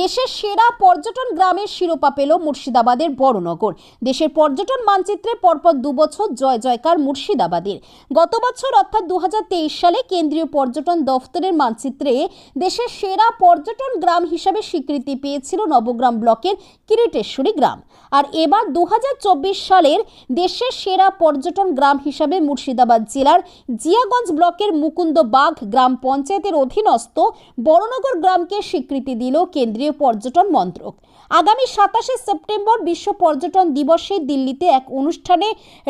দেশের সেরা পর্যটন গ্রামের শিরোপা পেল মুর্শিদাবাদের বড়নগর। দেশের পর্যটন মানচিত্রে পরপর দুবছর জয় জয়কার মুর্শিদাবাদের। গত বছর অর্থাৎ দু হাজার তেইশ সালে কেন্দ্রীয় পর্যটন দফতরের মানচিত্রে দেশের সেরা পর্যটন গ্রাম হিসাবে স্বীকৃতি পেয়েছিল নবগ্রাম ব্লকের কিরিটেশ্বরী গ্রাম। আর এবার দু হাজার চব্বিশ সালের দেশের সেরা পর্যটন গ্রাম হিসাবে মুর্শিদাবাদ জেলার জিয়াগঞ্জ ব্লকের মুকুন্দ বাগ গ্রাম পঞ্চায়েতের অধীনস্থ বড়নগর গ্রামকে স্বীকৃতি দিল কেন্দ্রীয় পর্যটন মন্ত্রক। আগামী সাতাশে সেপ্টেম্বর বিশ্ব পর্যটন দিবসে দিল্লিতে এক অনুষ্ঠানে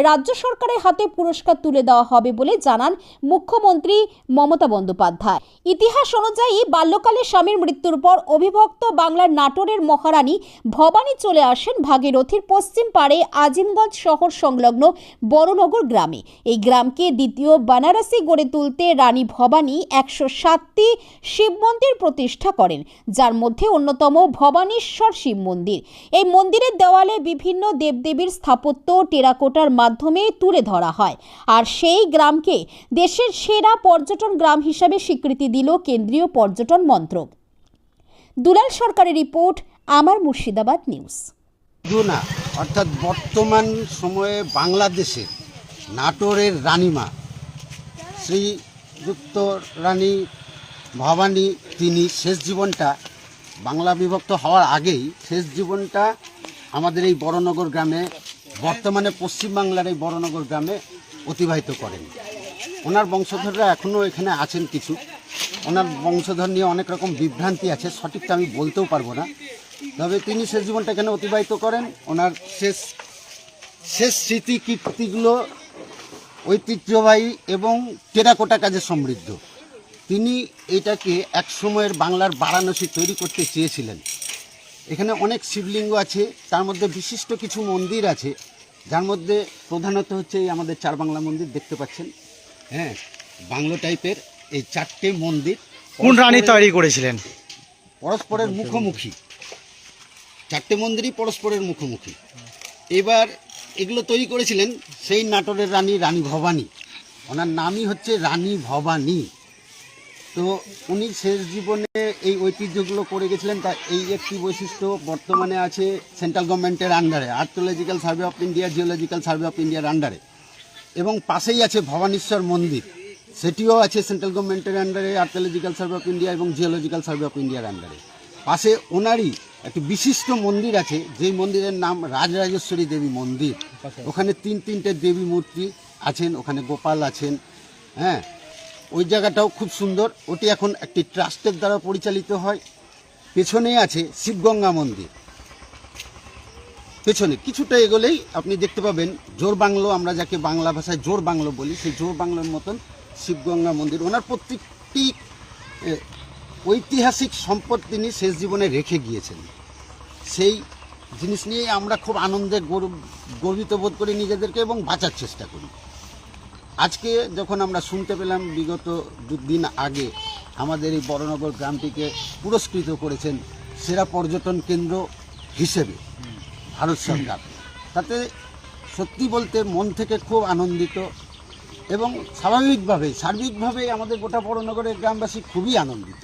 রাজ্য সরকারের হাতে পুরস্কার তুলে দেওয়া হবে বলে জানান মুখ্যমন্ত্রী মমতা বন্দ্যোপাধ্যায়। ইতিহাস অনুযায়ী বাল্যকালে স্বামীর মৃত্যুর পর অবিভক্ত বাংলার নাটোরের মহারানী ভবানী চলে আসেন ভাগীরথীর পশ্চিম পাড়ে আজিমগঞ্জ শহর সংলগ্ন বড়নগর গ্রামে। এই গ্রামকে দ্বিতীয় বানারসি গড়ে তুলতে রানী ভবানী একশো সাতটি শিব মন্দির প্রতিষ্ঠা করেন, যার মধ্যে অন্যতম ভবানীশ্বর শিব মন্দির। এই মন্দিরের দেওয়ালে বিভিন্ন দেবদেবীর স্থাপত্য টেরাকোটার মাধ্যমে তুলে ধরা হয়। আর সেই গ্রামকে দেশের সেরা পর্যটন গ্রাম হিসাবে স্বীকৃতি দিল কেন্দ্রীয় পর্যটন মন্ত্রক। দুলাল সরকারের রিপোর্ট, আমার মুর্শিদাবাদ নিউজ। না, অর্থাৎ বর্তমান সময়ে বাংলাদেশে নাটোরের রানীমা, শ্রীযুক্ত রানী ভবানী, তিনি শেষ জীবনটা বাংলা বিভক্ত হওয়ার আগেই, শেষ জীবনটা আমাদের এই বড়নগর গ্রামে, বর্তমানে পশ্চিমবাংলার এই বড়নগর গ্রামে অতিবাহিত করেন। ওনার বংশধররা এখনও এখানে আছেন কিছু। ওনার বংশধর নিয়ে অনেক রকম বিভ্রান্তি আছে, সঠিকটা আমি বলতেও পারব না। তবে তিনি শেষ জীবনটা এখানে অতিবাহিত করেন? ওনার শেষ শেষ স্মৃতি কীর্তিগুলো ঐতিহ্যবাহী এবং টেরাকোটা কাজে সমৃদ্ধ। তিনি এটাকে এক সময়ের বাংলার বারাণসী তৈরি করতে চেয়েছিলেন। এখানে অনেক শিবলিঙ্গ আছে, তার মধ্যে বিশিষ্ট কিছু মন্দির আছে, যার মধ্যে প্রধানত হচ্ছে এই আমাদের চার বাংলা মন্দির দেখতে পাচ্ছেন। হ্যাঁ বাংলো টাইপের এই চারটে মন্দির কোন রানী তৈরি করেছিলেন? পরস্পরের মুখোমুখি। চারটে মন্দিরই পরস্পরের মুখোমুখি। এবার এগুলো তৈরি করেছিলেন সেই নাটোরের রানী রানী ভবানী। ওনার নামই হচ্ছে রানী ভবানী। তো উনি শেষ জীবনে এই ঐতিহ্যগুলো করে গেছিলেন। তা এই একটি বৈশিষ্ট্য বর্তমানে আছে সেন্ট্রাল গভর্নমেন্টের আন্ডারে archaeological survey of India geological survey of ইন্ডিয়ার আন্ডারে এবং পাশেই আছে ভবানীশ্বর মন্দির। সেটিও আছে সেন্ট্রাল গভর্নমেন্টের আন্ডারে আর্থোলজিক্যাল সার্ভে অফ ইন্ডিয়া এবং জিওলজিক্যাল সার্ভে অফ ইন্ডিয়ার আন্ডারে পাশে ওনারই একটি বিশিষ্ট মন্দির আছে যেই মন্দিরের নাম রাজরাজেশ্বরী দেবী মন্দির। ওখানে তিন তিনটে দেবী মূর্তি আছেন ওখানে গোপাল আছেন হ্যাঁ। ওই জায়গাটাও খুব সুন্দর। ওটি এখন একটি ট্রাস্টের দ্বারা পরিচালিত হয়। পেছনে আছে শিবগঙ্গা মন্দির। পেছনে কিছুটা এগোলেই আপনি দেখতে পাবেন জোর বাংলো, আমরা যাকে বাংলা ভাষায় জোর বাংলো বলি, সেই জোর বাংলোর মতন শিবগঙ্গা মন্দির। ওনার প্রত্যেকটি ঐতিহাসিক সম্পদ তিনি শেষ জীবনে রেখে গিয়েছেন। সেই জিনিস নিয়ে আমরা খুব আনন্দে গর্ব- গর্বিত বোধ করি নিজেদেরকে এবং বাঁচার চেষ্টা করি। আজকে যখন আমরা শুনতে পেলাম, বিগত দুদিন আগে আমাদের এই বড়নগর গ্রামটিকে পুরস্কৃত করেছেন সেরা পর্যটন কেন্দ্র হিসেবে। ভারত সরকার। তাতে সত্যি বলতে মন থেকে খুব আনন্দিত এবং স্বাভাবিকভাবে সার্বিকভাবে আমাদের গোটা বড়নগরের গ্রামবাসী খুবই আনন্দিত।